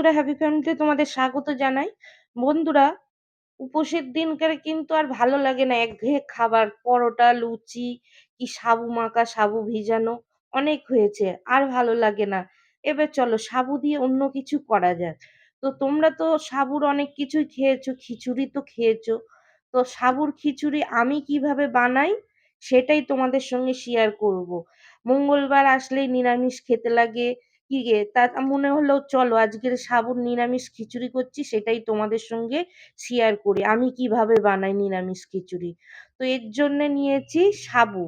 বন্ধুরা হ্যাপি ফ্যামিলিতে তোমাদের স্বাগত জানাই। বন্ধুরা, উপোসের দিনকার কিন্তু আর ভালো লাগে না। একঘেয়ে খাবার, পরোটা, লুচি, কি সাবু মাখা, সাবু ভিজানো, অনেক হয়েছে, আর ভালো লাগে না। এবার চলো, সাবু দিয়ে অন্য কিছু করা যাক। তো তোমরা তো সাবুর অনেক কিছুই খেয়েছো, খিচুড়ি তো খেয়েছো। তো সাবুর খিচুড়ি আমি কীভাবে বানাই, সেটাই তোমাদের সঙ্গে শেয়ার করব। মঙ্গলবার আসলেই নিরামিষ খেতে লাগে কি তা মনে হলো, চলো আজকের সাবুর নিরামিষ খিচুড়ি করছি, সেটাই তোমাদের সঙ্গে শেয়ার করি। আমি কীভাবে বানাই নিরামিষ খিচুড়ি? তো এর জন্য নিয়েছি সাবু।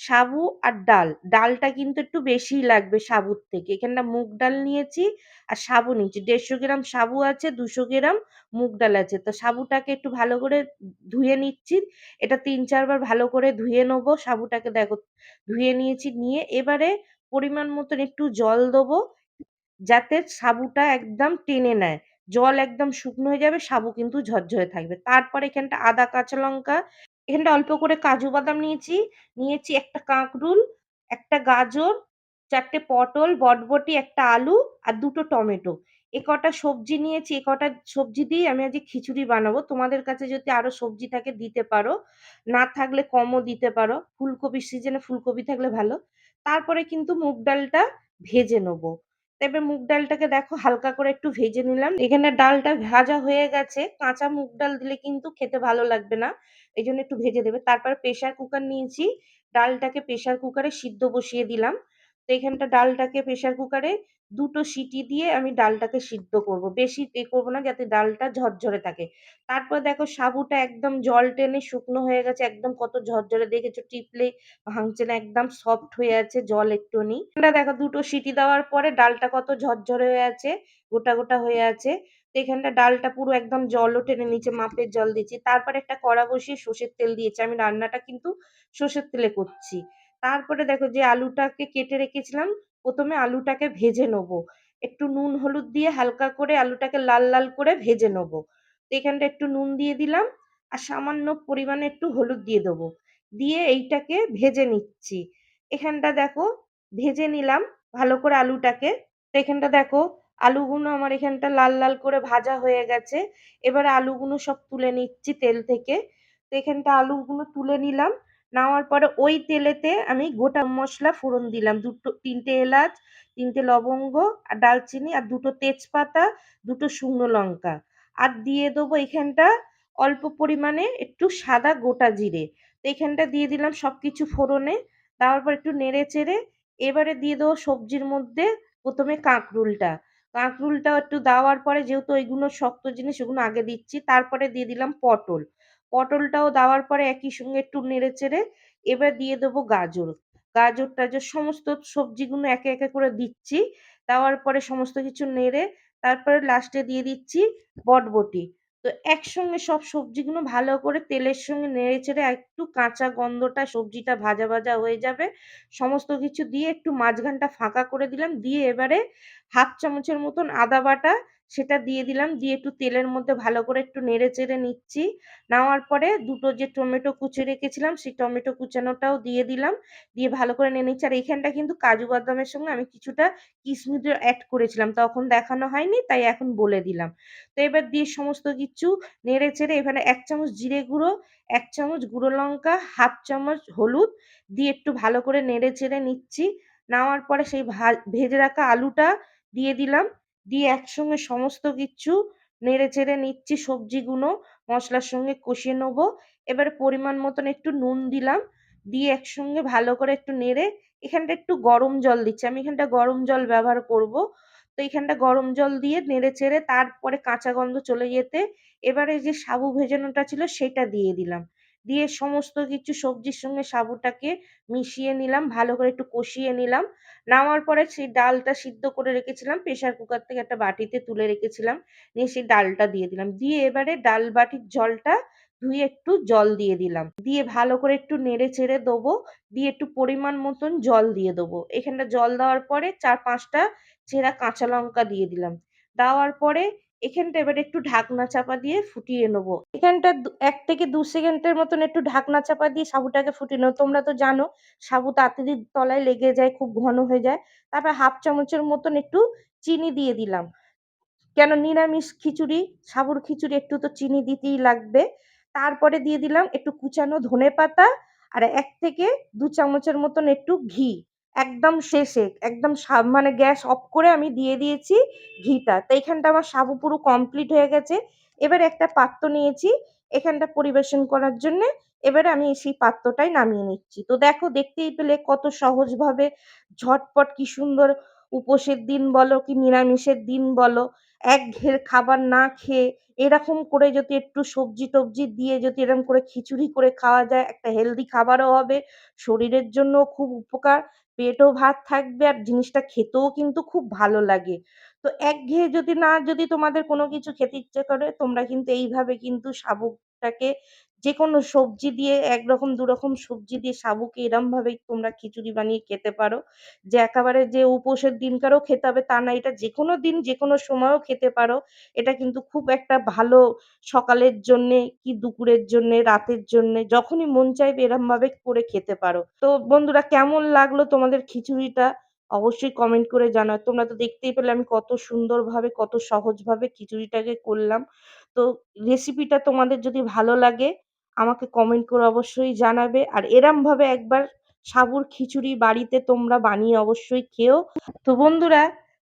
সাবু আর ডাল। ডালটা কিন্তু একটু বেশিই লাগবে সাবুর থেকে। এখানটা মুগ ডাল নিয়েছি আর সাবু নিয়েছি। দেড়শো গ্রাম সাবু আছে, দুশো গ্রাম মুগ ডাল আছে। তো সাবুটাকে একটু ভালো করে ধুয়ে নিচ্ছি। এটা তিন চারবার ভালো করে ধুয়ে নেব। সাবুটাকে দেখো, ধুয়ে নিয়েছি, নিয়ে এবারে পরিমাণ মতন একটু জল দেবো, যাতে সাবুটা একদম টেনে নেয়। জল একদম শুকনো হয়ে যাবে, সাবু কিন্তু ঝরঝরে থাকবে। তারপর এখানটা আদা, কাঁচা লঙ্কা, এখানটা অল্প করে কাজু বাদাম নিয়েছি নিয়েছি একটা কাঁকরুল, একটা গাজর, চারটে পটল, বটবটি, একটা আলু আর দুটো টমেটো। এ কটা সবজি নিয়েছি, এ কটা সবজি দিয়ে আমি আজকে খিচুড়ি বানাবো। তোমাদের কাছে যদি আরও সবজি থাকে দিতে পারো, না থাকলে কমও দিতে পারো। ফুলকপির সিজনে ফুলকপি থাকলে ভালো। তারপরে কিন্তু মুগ ডালটা ভেজে নেব। তবে মুগ ডালটাকে দেখো হালকা করে একটু ভেজে নিলাম। এখানে ডালটা ভাজা হয়ে গেছে। কাঁচা মুগ ডাল দিলে কিন্তু খেতে ভালো লাগবে না। এই জন্য একটু ভেজে দেবে। তারপর প্রেশার কুকার নিয়েছি। ডালটাকে প্রেশার কুকারে সিদ্ধ বসিয়ে দিলাম। তো এখানটা ডালটাকে প্রেশার কুকারে দুটো সিটি দিয়ে আমি ডালটাকে সিদ্ধ করব। বেশি এ করব না যাতে ডালটা ঝরঝরে থাকে। তারপর দেখো সাবুটা একদম জল টেনে শুকনো হয়ে গেছে, একদম কত ঝরঝরে দেখেছ? টিপলে ভাঙছে না, একদম সফট হয়ে আছে জল একটু নেই দেখো দুটো সিটি দেওয়ার পরে ডালটা কত ঝরঝরে হয়ে আছে, গোটা গোটা হয়ে আছে। তো এখানটা ডালটা পুরো একদম জলও টেনে নিচে মাপের জল দিচ্ছি। তারপরে একটা কড়া বসিয়ে সর্ষের তেল দিয়েছি। আমি রান্নাটা কিন্তু সর্ষের তেলে করছি। তারপরে দেখো যে আলুটাকে কেটে রেখেছিলাম, প্রথমে আলুটাকে ভেজে নেব। একটু নুন হলুদ দিয়ে হালকা করে আলুটাকে লাল লাল করে ভেজে নেব। তো এখানটা একটু নুন দিয়ে দিলাম, আর সামান্য পরিমাণে একটু হলুদ দিয়ে দেবো। দিয়ে এইটাকে ভেজে নিচ্ছি। এখানটা দেখো ভেজে নিলাম, ভালো করে আলুটাকে। তো এখানটা দেখো আলুগুলো আমার এখানটা লাল লাল করে ভাজা হয়ে গেছে। এবারে আলুগুলো সব তুলে নিচ্ছি তেল থেকে। তো এখানটা আলুগুলো তুলে নিলাম নেওয়ার পরে ওই তেলেতে আমি গোটা মশলা, ফোড়ন দিলাম। দুটো, তিনটে এলাচ, তিনটে লবঙ্গ, আর ডালচিনি, আর দুটো তেজপাতা, দুটো শুকনো লঙ্কা। আর দিয়ে দেবো এখানটা অল্প পরিমাণে একটু সাদা গোটা জিরে। তো এখানটা দিয়ে দিলাম সব কিছু ফোড়নে, দেওয়ার পর একটু নেড়ে চেড়ে এবারে দিয়ে দেবো সবজির মধ্যে প্রথমে কাঁকরুলটা। কাঁকরুলটা একটু দেওয়ার পরে যেহেতু ওইগুলো শক্ত জিনিস, ওগুলো আগে দিচ্ছি, তারপরে দিয়ে দিলাম পটল। পটলটাও দেওয়ার পরে একই সঙ্গে একটু নেড়ে চেড়ে এবার দিয়ে দেবো গাজর। গাজর টাজর সমস্ত সবজিগুলো একে একে করে দিচ্ছি, দেওয়ার পরে সমস্ত কিছু নেড়ে তারপরে লাস্টে দিয়ে দিচ্ছি বটবটি। তো একসঙ্গে সব সবজিগুলো ভালো করে তেলের সঙ্গে নেড়ে চেড়ে একটু কাঁচা গন্ধটা, সবজিটা ভাজা ভাজা হয়ে যাবে, সমস্ত কিছু দিয়ে একটু মাঝখানটা ফাঁকা করে দিলাম, দিয়ে এবারে হাফ চামচের মতন আদা বাটা সেটা দিয়ে দিলাম। দিয়ে একটু তেলের মধ্যে ভালো করে একটু নেড়ে চেড়ে নিচ্ছি। নেওয়ার পরে দুটো যে টমেটো কুচে রেখেছিলাম, সেই টমেটো কুচানোটাও দিয়ে দিলাম। দিয়ে ভালো করে নিয়ে নিচ্ছি। আর এইখানটা কিন্তু কাজু বাদামের সঙ্গে আমি কিছুটা কিশমিশ অ্যাড করেছিলাম। তখন দেখানো হয়নি, তাই এখন বলে দিলাম। তো এবার দিয়ে সমস্ত কিছু নেড়ে চেড়ে এখানে এক চামচ জিরে গুঁড়ো, এক চামচ গুঁড়ো লঙ্কা, হাফ চামচ হলুদ দিয়ে একটু ভালো করে নেড়ে চেড়ে নিচ্ছি। নেওয়ার পরে সেই ভেজে রাখা আলুটা দিয়ে দিলাম। দিয়ে একসঙ্গে সমস্ত কিছু নেড়ে চেড়ে নিচ্ছি সবজিগুলো, মশলার সঙ্গে কষিয়ে নেব। এবারে পরিমাণ মতন একটু নুন দিলাম, দিয়ে একসঙ্গে ভালো করে একটু নেড়ে এখানটা একটু গরম জল দিচ্ছি। আমি এখানটা গরম জল ব্যবহার করব। তো এখানটা গরম জল দিয়ে নেড়ে চেড়ে তারপরে কাঁচা গন্ধ চলে যেতে এবারে যে সাবু ভেজানোটা ছিল সেটা দিয়ে দিলাম। দিয়ে সমস্ত কিছু সবজির সঙ্গে সাবুটাকে মিশিয়ে নিলাম, ভালো করে একটু কষিয়ে নিলাম। নামার পরে সেই ডালটা সিদ্ধ করে রেখেছিলাম প্রেশার কুকার থেকে একটা বাটিতে তুলে রেখেছিলাম, নিয়ে সেই ডালটা দিয়ে দিলাম। দিয়ে এবারে ডাল বাটির জলটা ধুয়ে একটু জল দিয়ে দিলাম। দিয়ে ভালো করে একটু নেড়ে চেড়ে দেবো, দিয়ে একটু পরিমাণ মতন জল দিয়ে দেবো। এখানটা জল দেওয়ার পরে চার পাঁচটা চেরা কাঁচা লঙ্কা দিয়ে দিলাম। দেওয়ার পরে এখানটা এবার একটু ঢাকনা চাপা দিয়ে ফুটিয়ে নেব এখানটা এক থেকে দু সেকেন্ডের মতন একটু ঢাকনা চাপা দিয়ে সাবুটাকে ফুটিয়ে নেব তোমরা তো জানো সাবু তাড়াতাড়ি তলায় লেগে যায় খুব ঘন হয়ে যায় তারপর হাফ চামচের মতন একটু চিনি দিয়ে দিলাম কেন নিরামিষ খিচুড়ি, সাবুর খিচুড়ি একটু তো চিনি দিতেই লাগবে। তারপরে দিয়ে দিলাম একটু কুচানো ধনেপাতা আর এক থেকে দু চামচের মতন একটু ঘি। একদম শেষে, একদম মানে গ্যাস অফ করে আমি দিয়ে দিয়েছি ঘিটা। তো এখানটা আমার সাবু পুরো কমপ্লিট হয়ে গেছে। এবার একটা পাত্র নিয়েছি এখানটা পরিবেশন করার জন্য এবারে আমি সেই পাত্রটাই নামিয়ে নিচ্ছি। তো দেখো, দেখতেই পেলে কত সহজভাবে ঝটপট কি সুন্দর উপোসের দিন বলো কি নিরামিষের দিন বলো একঘেয়ে খাবার না খেয়ে এরকম করে যদি একটু সবজি-টবজি দিয়ে যদি এরকম করে খিচুড়ি করে খাওয়া যায় একটা হেলদি খাবারও হবে, শরীরের জন্য খুব উপকার, পেটও ভাত থাকবে আর জিনিসটা খেতেও কিন্তু খুব ভালো লাগে। তো এক একঘেয়ে যদি না যদি তোমাদের কোনো কিছু খেতে ইচ্ছে করে তোমরা কিন্তু এইভাবে কিন্তু সাবুটাকে যেকোনো সবজি দিয়ে একরকম দুরকম সবজি দিয়ে সাবুকে এরমভাবে তোমরা খিচুড়ি বানিয়ে খেতে পারো। যে একেবারে যে উপোসের দিনকারও খেতে হবে তা না। এটা যেকোনো দিন যেকোনো সময়ও খেতে পারো। এটা কিন্তু খুব একটা ভালো সকালের জন্যে কি দুপুরের জন্যে, রাতের জন্যে যখনই মন চাইবে এরমভাবে করে খেতে পারো। তো বন্ধুরা কেমন লাগল তোমাদের খিচুড়িটা? অবশ্যই কমেন্ট করে জানাও। তোমরা তো দেখতেই পেলে আমি কত সুন্দরভাবে কত সহজভাবে খিচুড়িটাকে করলাম। তো রেসিপিটা তোমাদের যদি ভালো লাগে আমাকে কমেন্ট করে অবশ্যই জানাবে। আর এরমভাবে একবার সাবুর খিচুড়ি বাড়িতে তোমরা বানিয়ে অবশ্যই খেও। তো বন্ধুরা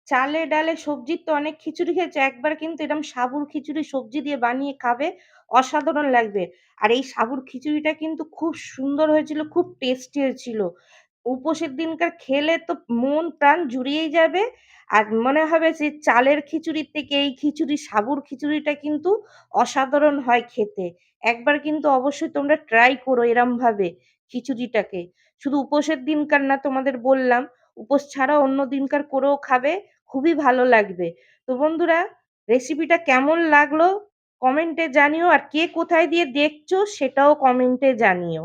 চালে ডালে সবজির তো অনেক খিচুড়ি খেয়েছে একবার কিন্তু এরম সাবুর খিচুড়ি সবজি দিয়ে বানিয়ে খাবে, অসাধারণ লাগবে। আর এই সাবুর খিচুড়িটা কিন্তু খুব সুন্দর হয়েছিল, খুব টেস্টি হয়েছিল। উপোসের দিনকার খেলে তো মন প্রাণ জুড়িয়েই যাবে। আর মনে হবে যে চালের খিচুড়ির থেকে এই খিচুড়ি সাবুর খিচুড়িটা কিন্তু অসাধারণ হয় খেতে। একবার কিন্তু অবশ্যই তোমরা ট্রাই করো এরমভাবে খিচুড়িটাকে। শুধু উপোসের দিনকার না তোমাদের বললাম, উপোস ছাড়া অন্য দিনকার করেও খাবে, খুবই ভালো লাগবে। তো বন্ধুরা রেসিপিটা কেমন লাগল কমেন্টে জানিও। আর কে কোথায় দিয়ে দেখছ সেটাও কমেন্টে জানিও।